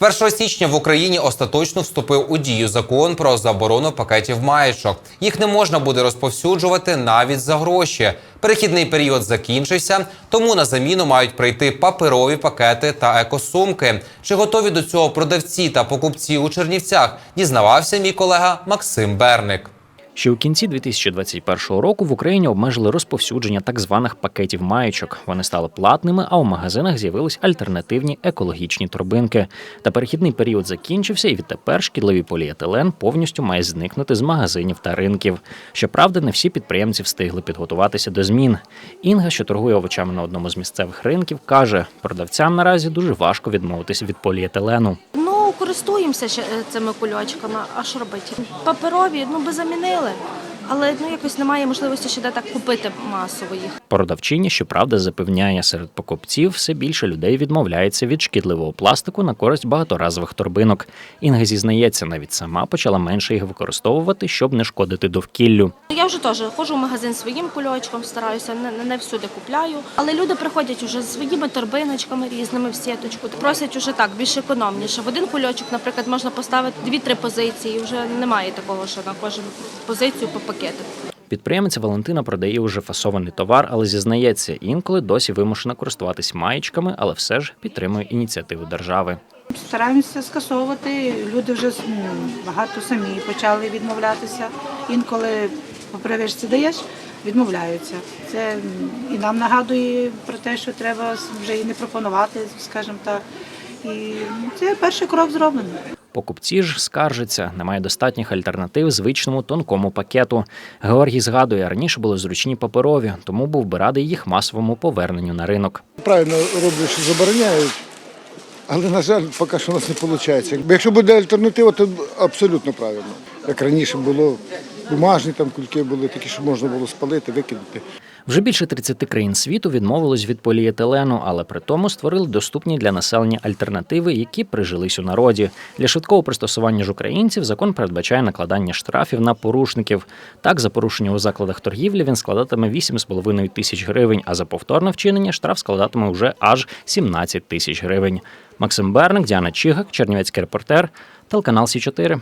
З 1 січня в Україні остаточно вступив у дію закон про заборону пакетів маєчок. Їх не можна буде розповсюджувати навіть за гроші. Перехідний період закінчився, тому на заміну мають прийти паперові пакети та екосумки. Чи готові до цього продавці та покупці у Чернівцях? Дізнавався мій колега Максим Берник. Ще у кінці 2021 року в Україні обмежили розповсюдження так званих пакетів маєчок. Вони стали платними, а у магазинах з'явились альтернативні екологічні торбинки. Та перехідний період закінчився, і відтепер шкідливий поліетилен повністю має зникнути з магазинів та ринків. Щоправда, не всі підприємці встигли підготуватися до змін. Інга, що торгує овочами на одному з місцевих ринків, каже: продавцям наразі дуже важко відмовитися від поліетилену. Користуємося е, цими кульочками. А що робити? Паперові, ну би замінили. Але ну якось немає можливості ще де так купити масово їх. Продавчиня, щоправда, запевняє, серед покупців все більше людей відмовляється від шкідливого пластику на користь багаторазових торбинок. Інга зізнається, навіть сама почала менше їх використовувати, щоб не шкодити довкіллю. Я вже теж ходжу в магазин своїм кульочком, стараюся, не, не- не всюди купляю. Але люди приходять уже з своїми торбиночками різними в сіточку. Просять уже так, більш економніше. В один кульочок, наприклад, можна поставити дві-три позиції. Вже немає такого, що на кожну позицію по пакету. Підприємиця Валентина продає уже фасований товар, але зізнається, інколи досі вимушена користуватись маєчками, але все ж підтримує ініціативу держави. Стараємося скасовувати. Люди вже багато самі почали відмовлятися. Інколи по привичці даєш, відмовляються. Це і нам нагадує про те, що треба вже і не пропонувати, скажімо так. І це перший крок зроблений. Покупці ж скаржаться, немає достатніх альтернатив звичному тонкому пакету. Георгій згадує, раніше були зручні паперові, тому був би радий їх масовому поверненню на ринок. Правильно роблять, що забороняють, але, на жаль, поки що у нас не виходить. Якщо буде альтернатива, то абсолютно правильно. Як раніше було, бумажні там кульки були, такі, що можна було спалити, викинути. Вже більше 30 країн світу відмовились від поліетилену, але при тому створили доступні для населення альтернативи, які прижились у народі. Для швидкого пристосування ж українців закон передбачає накладання штрафів на порушників. Так, за порушення у закладах торгівлі він складатиме 8,5 тисяч гривень, а за повторне вчинення штраф складатиме вже аж 17 тисяч гривень. Максим Берник, Діана Чигак, Чернівецький репортер, телеканал Сі 4